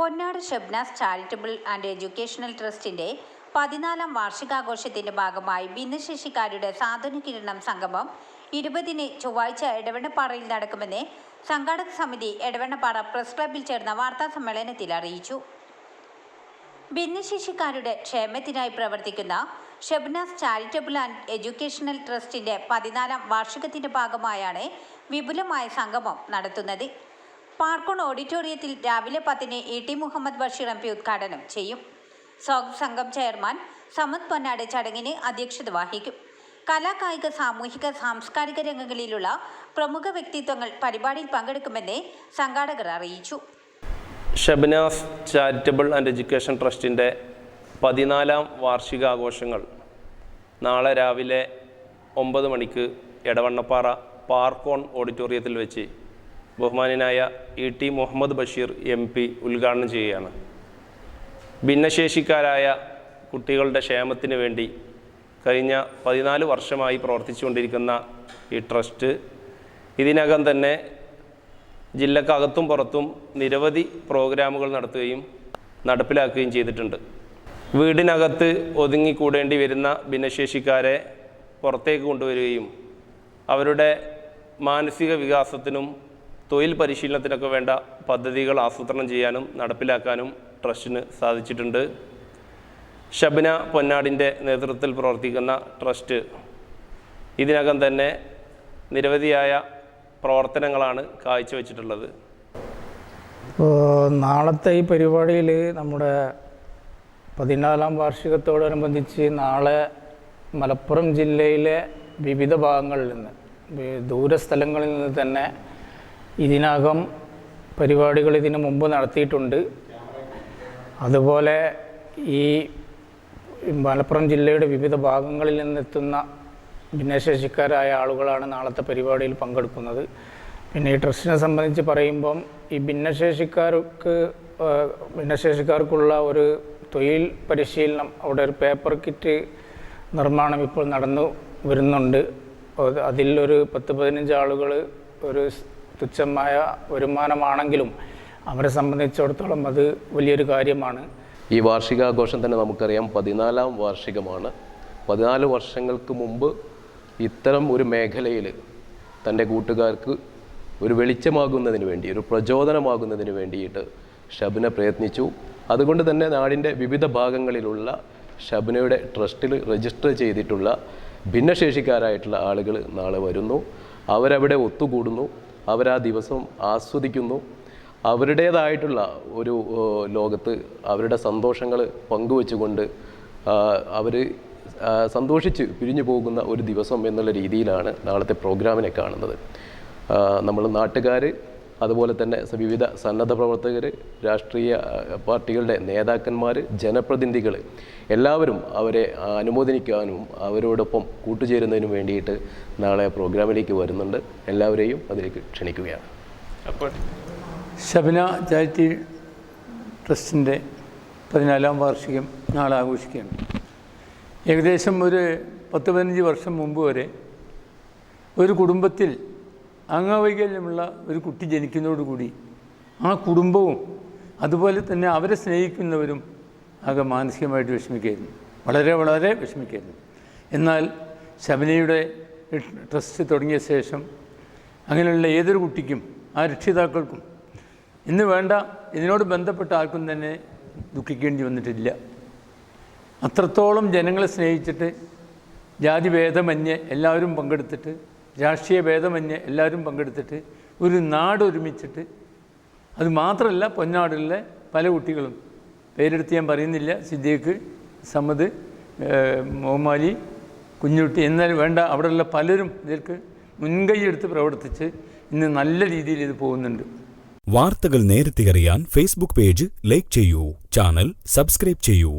Ponnad Shabnas charitable and educational ട്രസ്റ്റിന്റെ പതിനാലാം വാർഷികാഘോഷത്തിന്റെ ഭാഗമായി ഭിന്നശേഷിക്കാരുടെ സാധന കിരണം സംഗമം ഇരുപതിന് ചൊവ്വാഴ്ച എടവണ്ണപ്പാറയിൽ നടക്കുമെന്ന് സംഘാടക സമിതി എടവണ്ണപ്പാറ പ്രസ് ക്ലബിൽ ചേർന്ന വാർത്താ സമ്മേളനത്തിൽ അറിയിച്ചു. ഭിന്നശേഷിക്കാരുടെ ക്ഷേമത്തിനായി പ്രവർത്തിക്കുന്ന ഷബ്നാസ് ചാരിറ്റബിൾ ആൻഡ് എഡ്യൂക്കേഷണൽ ട്രസ്റ്റിന്റെ പതിനാലാം വാർഷികത്തിന്റെ ഭാഗമായാണ് വിപുലമായ സംഗമം നടത്തുന്നത്. പാർക്കോൺ ഓഡിറ്റോറിയത്തിൽ രാവിലെ പത്തിന് A T Muhammad Basheer M P ഉദ്ഘാടനം ചെയ്യും. സ്വാഗത സംഘം ചെയർമാൻ സമത് പൊന്നാട് ചടങ്ങിന് അധ്യക്ഷത വഹിക്കും. കലാകായിക സാമൂഹിക സാംസ്കാരിക രംഗങ്ങളിലുള്ള പ്രമുഖ വ്യക്തിത്വങ്ങൾ പരിപാടിയിൽ പങ്കെടുക്കുമെന്ന് സംഘാടകർ അറിയിച്ചു. ഷബ്നാസ് ചാരിറ്റബിൾ ആൻഡ് എഡ്യൂക്കേഷൻ ട്രസ്റ്റിന്റെ പതിനാലാം വാർഷികാഘോഷങ്ങൾ നാളെ രാവിലെ ഒമ്പത് മണിക്ക് എടവണ്ണപ്പാറ പാർക്കോൺ ഓഡിറ്റോറിയത്തിൽ വെച്ച് ബഹുമാന്യനായ E T Muhammad Basheer M P ഉദ്ഘാടനം ചെയ്യുകയാണ്. ഭിന്നശേഷിക്കാരായ കുട്ടികളുടെ ക്ഷേമത്തിന് വേണ്ടി കഴിഞ്ഞ പതിനാല് വർഷമായി പ്രവർത്തിച്ചുകൊണ്ടിരിക്കുന്ന ഈ ട്രസ്റ്റ് ഇതിനകം തന്നെ ജില്ലക്കകത്തും പുറത്തും നിരവധി പ്രോഗ്രാമുകൾ നടത്തുകയും നടപ്പിലാക്കുകയും ചെയ്തിട്ടുണ്ട്. വീടിനകത്ത് ഒതുങ്ങിക്കൂടേണ്ടി വരുന്ന ഭിന്നശേഷിക്കാരെ പുറത്തേക്ക് കൊണ്ടുവരികയും അവരുടെ മാനസിക വികാസത്തിനും തൊഴിൽ പരിശീലനത്തിനൊക്കെ വേണ്ട പദ്ധതികൾ ആസൂത്രണം ചെയ്യാനും നടപ്പിലാക്കാനും ട്രസ്റ്റിന് സാധിച്ചിട്ടുണ്ട്. ഷബ്ന പൊന്നാടിന്റെ നേതൃത്വത്തിൽ പ്രവർത്തിക്കുന്ന ട്രസ്റ്റ് ഇതിനകം തന്നെ നിരവധിയായ പ്രവർത്തനങ്ങളാണ് കാഴ്ചവെച്ചിട്ടുള്ളത്. നാളത്തെ ഈ പരിപാടിയിൽ നമ്മുടെ പതിനാലാം വാർഷികത്തോടനുബന്ധിച്ച് നാളെ മലപ്പുറം ജില്ലയിലെ വിവിധ ഭാഗങ്ങളിൽ നിന്ന് ദൂരസ്ഥലങ്ങളിൽ നിന്ന് തന്നെ ഇതിനകം പരിപാടികൾ ഇതിനു മുമ്പ് നടത്തിയിട്ടുണ്ട്. അതുപോലെ ഈ മലപ്പുറം ജില്ലയുടെ വിവിധ ഭാഗങ്ങളിൽ നിന്നെത്തുന്ന ഭിന്നശേഷിക്കാരായ ആളുകളാണ് നാളത്തെ പരിപാടിയിൽ പങ്കെടുക്കുന്നത്. പിന്നെ ഈ ട്രസ്റ്റിനെ സംബന്ധിച്ച് പറയുമ്പം ഈ ഭിന്നശേഷിക്കാർക്ക് ഭിന്നശേഷിക്കാർക്കുള്ള ഒരു തൊഴിൽ പരിശീലനം അവിടെ ഒരു പേപ്പർ കിറ്റ് നിർമ്മാണം ഇപ്പോൾ നടന്നു വരുന്നുണ്ട്. അത് അതിലൊരു പത്ത് പതിനഞ്ച് ആളുകൾ ഒരു തുച്ഛമായ വരുമാനമാണെങ്കിലും അവരെ സംബന്ധിച്ചിടത്തോളം അത് വലിയൊരു കാര്യമാണ്. ഈ വാർഷികാഘോഷം തന്നെ നമുക്കറിയാം പതിനാലാം വാർഷികമാണ്. പതിനാല് വർഷങ്ങൾക്ക് മുമ്പ് ഇത്തരം ഒരു മേഖലയിൽ തന്റെ കൂട്ടുകാർക്ക് ഒരു വെളിച്ചമാകുന്നതിന് വേണ്ടി ഒരു പ്രചോദനമാകുന്നതിന് വേണ്ടിയിട്ട് ഷബ്ന പ്രയത്നിച്ചു. അതുകൊണ്ട് തന്നെ നാടിന്റെ വിവിധ ഭാഗങ്ങളിലുള്ള ഷബ്നയുടെ ട്രസ്റ്റിൽ രജിസ്റ്റർ ചെയ്തിട്ടുള്ള ഭിന്നശേഷിക്കാരായിട്ടുള്ള ആളുകൾ നാളെ വരുന്നു. അവരവിടെ ഒത്തുകൂടുന്നു. അവരാ ദിവസം ആസ്വദിക്കുന്നു. അവരുടേതായിട്ടുള്ള ഒരു ലോകത്ത് അവരുടെ സന്തോഷങ്ങൾ പങ്കുവെച്ചുകൊണ്ട് അവർ സന്തോഷിച്ച് പിരിഞ്ഞു പോകുന്ന ഒരു ദിവസം എന്നുള്ള രീതിയിലാണ് നാളത്തെ പ്രോഗ്രാമിനെ കാണുന്നത്. നമ്മൾ നാട്ടുകാർ അതുപോലെ തന്നെ വിവിധ സന്നദ്ധ പ്രവർത്തകർ രാഷ്ട്രീയ പാർട്ടികളുടെ നേതാക്കന്മാർ ജനപ്രതിനിധികൾ എല്ലാവരും അവരെ അനുമോദിക്കാനും അവരോടൊപ്പം കൂട്ടുചേരുന്നതിനും വേണ്ടിയിട്ട് നാളെ പ്രോഗ്രാമിലേക്ക് വരുന്നുണ്ട്. എല്ലാവരെയും അതിലേക്ക് ക്ഷണിക്കുകയാണ്. അപ്പോൾ ശബന ചാരിറ്റി ട്രസ്റ്റിന്റെ പതിനാലാം വാർഷികം നാളെ ആഘോഷിക്കുകയാണ്. ഏകദേശം ഒരു പത്ത് പതിനഞ്ച് വർഷം മുമ്പ് വരെ ഒരു കുടുംബത്തിൽ അംഗവൈകല്യമുള്ള ഒരു കുട്ടി ജനിക്കുന്നതോടുകൂടി ആ കുടുംബവും അതുപോലെ തന്നെ അവരെ സ്നേഹിക്കുന്നവരും ആകെ മാനസികമായിട്ട് വിഷമിക്കായിരുന്നു. വളരെ വളരെ വിഷമിക്കായിരുന്നു. എന്നാൽ ശബനയുടെ ട്രസ്റ്റ് തുടങ്ങിയ ശേഷം അങ്ങനെയുള്ള ഏതൊരു കുട്ടിക്കും ആ രക്ഷിതാക്കൾക്കും ഇന്ന് വേണ്ട ഇതിനോട് ബന്ധപ്പെട്ട ആർക്കും തന്നെ ദുഃഖിക്കേണ്ടി വന്നിട്ടില്ല. അത്രത്തോളം ജനങ്ങളെ സ്നേഹിച്ചിട്ട് ജാതി ഭേദമന്യേ എല്ലാവരും പങ്കെടുത്തിട്ട് രാഷ്ട്രീയ ഭേദമന്യേ എല്ലാവരും പങ്കെടുത്തിട്ട് ഒരു നാട് ഒരുമിച്ചിട്ട് അത് മാത്രമല്ല പൊന്നാടിലെ പല കുട്ടികളും. പേരെടുത്ത് ഞാൻ പറയുന്നില്ല. സിദ്ദീഖ് സമദ് മുഹമ്മാലി മോമാലി കുഞ്ഞുട്ടി എന്നാൽ വേണ്ട. അവിടെയുള്ള പലരും ഇതിലേക്ക് മുൻകൈയെടുത്ത് പ്രവർത്തിച്ച് ഇന്ന് നല്ല രീതിയിൽ ഇത് പോകുന്നുണ്ട്. വാർത്തകൾ നേരത്തെ അറിയാൻ ഫേസ്ബുക്ക് പേജ് ലൈക്ക് ചെയ്യൂ. ചാനൽ സബ്സ്ക്രൈബ് ചെയ്യൂ.